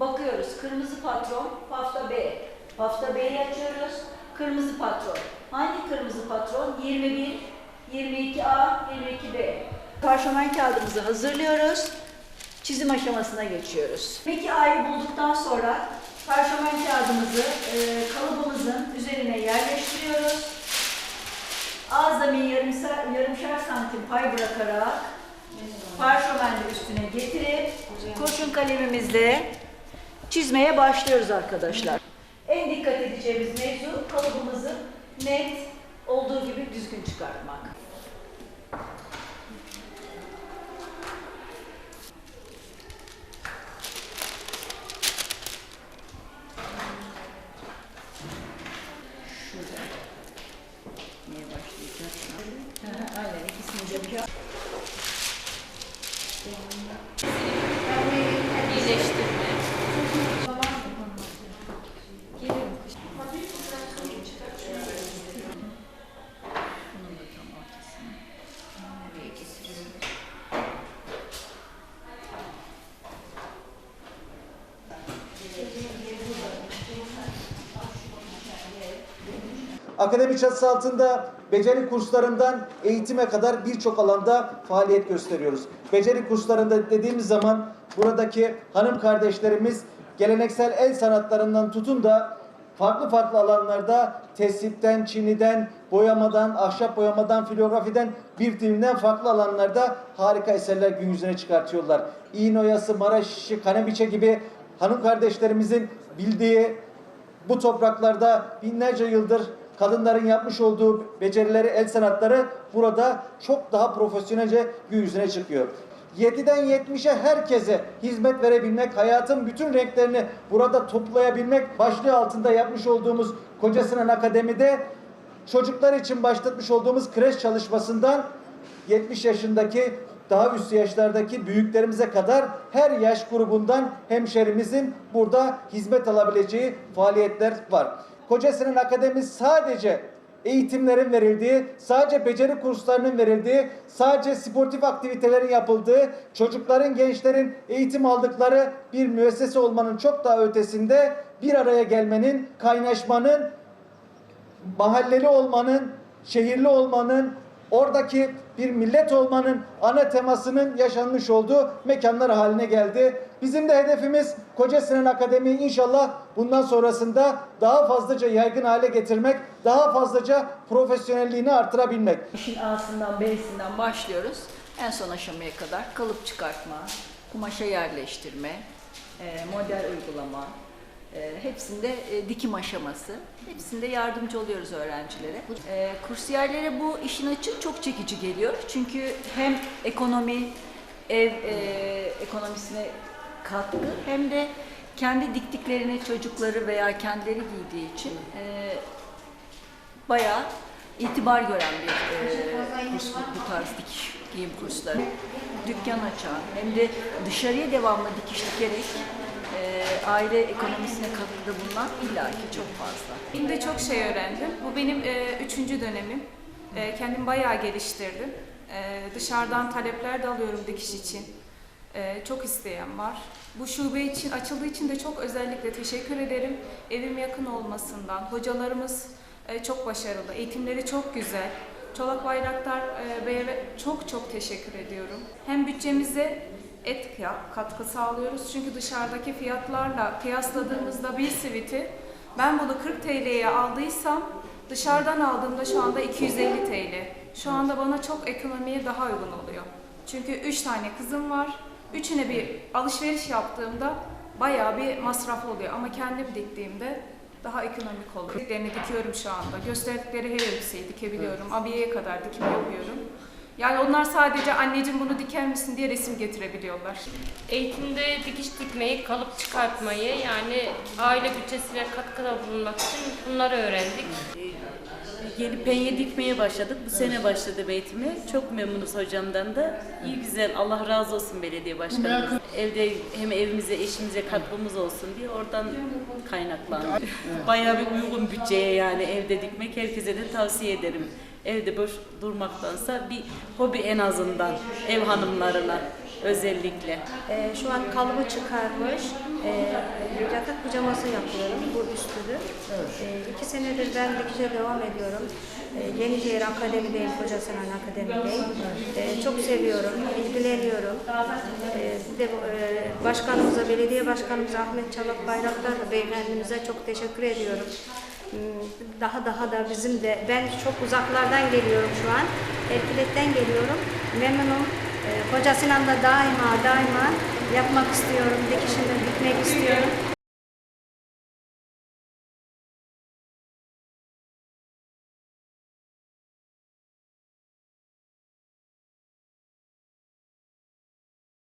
Bakıyoruz. Kırmızı patron, pafta B. Pafta B'yi açıyoruz. Kırmızı patron. Hangi kırmızı patron? 21, 22A, 22B. Parşömen kağıdımızı hazırlıyoruz. Çizim aşamasına geçiyoruz. Peki A'yı bulduktan sonra parşömen kağıdımızı e, kalıbımızın üzerine yerleştiriyoruz. A zemin yarımsa, yarımşar santim pay bırakarak parşömenle üstüne getirip kurşun kalemimizle çizmeye başlıyoruz arkadaşlar. En dikkat edeceğimiz mevzu kalıbımızı net olduğu gibi düzgün çıkartmak. Şurada. Neye başlayacağız? Aynen ikisini de bir Akademi çatısı altında beceri kurslarından eğitime kadar birçok alanda faaliyet gösteriyoruz. Beceri kurslarında dediğimiz zaman buradaki hanım kardeşlerimiz geleneksel el sanatlarından tutun da farklı farklı alanlarda tesipten, çiniden, boyamadan, ahşap boyamadan, filografiden bir dilinden farklı alanlarda harika eserler gün yüzüne çıkartıyorlar. İğne oyası, Maraş işi, kanebiçe gibi hanım kardeşlerimizin bildiği bu topraklarda binlerce yıldır kadınların yapmış olduğu becerileri, el sanatları burada çok daha profesyonelce gün yüzüne çıkıyor. 7'den 70'e herkese hizmet verebilmek, hayatın bütün renklerini burada toplayabilmek başlığı altında yapmış olduğumuz Koca Sinan Akademi'de çocuklar için başlatmış olduğumuz kreş çalışmasından 70 yaşındaki daha üst yaşlardaki büyüklerimize kadar her yaş grubundan hemşerimizin burada hizmet alabileceği faaliyetler var. Koca Sinan Akademi sadece eğitimlerin verildiği, sadece beceri kurslarının verildiği, sadece sportif aktivitelerin yapıldığı, çocukların, gençlerin eğitim aldıkları bir müessese olmanın çok daha ötesinde bir araya gelmenin, kaynaşmanın, mahalleli olmanın, şehirli olmanın, oradaki bir millet olmanın ana temasının yaşanmış olduğu mekanlar haline geldi. Bizim de hedefimiz Koca Sinan Akademi'yi inşallah bundan sonrasında daha fazlaca yaygın hale getirmek, daha fazlaca profesyonelliğini artırabilmek. İşin A'sından B'sinden başlıyoruz. En son aşamaya kadar kalıp çıkartma, kumaşa yerleştirme, e, model uygulama, hepsinde e, dikim aşaması. Hepsinde yardımcı oluyoruz öğrencilere. E, kursiyerlere bu işin açık çok çekici geliyor. Çünkü hem ekonomi, ev e, ekonomisine katkı hem de kendi diktiklerini çocukları veya kendileri giydiği için e, bayağı itibar gören bir e, kurs bu, bu tarz dikiş giyim kursları. Dükkan açan hem de dışarıya devamlı dikiş dikerek e, aile ekonomisine katkıda bulunan illaki çok fazla. Ben de çok şey öğrendim. Bu benim e, üçüncü dönemim. E, kendimi bayağı geliştirdim. E, dışarıdan talepler de alıyorum dikiş için. E, çok isteyen var. Bu şube için açıldığı için de çok özellikle teşekkür ederim. Evim yakın olmasından. Hocalarımız e, çok başarılı. Eğitimleri çok güzel. Çolak Bayraktar e, Bey'e çok çok teşekkür ediyorum. Hem bütçemize et katkı sağlıyoruz. Çünkü dışarıdaki fiyatlarla kıyasladığımızda bir siviti ben bunu 40 TL'ye aldıysam dışarıdan aldığımda şu anda 250 TL. Şu anda bana çok ekonomiye daha uygun oluyor. Çünkü 3 tane kızım var. Üçüne bir alışveriş yaptığımda bayağı bir masraf oluyor. Ama kendim diktiğimde daha ekonomik oluyor. Diklerini dikiyorum şu anda. Gösterdikleri her elbiseyi dikebiliyorum. Abiyeye kadar dikim yapıyorum. Yani onlar sadece anneciğim bunu diker misin diye resim getirebiliyorlar. Eğitimde dikiş dikmeyi, kalıp çıkartmayı yani aile bütçesine katkıda bulunmak için bunları öğrendik. Yeni penye dikmeye başladık. Bu sene başladı eğitimi. Çok memnunuz hocamdan da. İyi güzel. Allah razı olsun belediye başkanımız. Evde hem evimize, eşimize katkımız olsun diye oradan kaynaklandı. Bayağı bir uygun bütçeye yani evde dikmek herkese de tavsiye ederim. Evde boş durmaktansa bir hobi en azından ev hanımlarına özellikle. Ee, şu an kalıbı çıkarmış. Ee, yatak pijaması yapıyorum. Bu üstüdür. Ee, iki senedir ben dikişe devam ediyorum. Ee, Yeniceğir Akademi'deyim, Koca Sinan Akademi'deyim. Ee, çok seviyorum, ilgileniyorum. Ee, bir de e, başkanımıza, belediye başkanımıza Ahmet Çavak Bayraktar beyefendimize çok teşekkür ediyorum. Hmm, Daha daha da bizim de, ben çok uzaklardan geliyorum şu an. Erkilet'ten geliyorum. Memnunum. Ee, Koca Sinan'da daima daima yapmak istiyorum, dikişini dikmek istiyorum.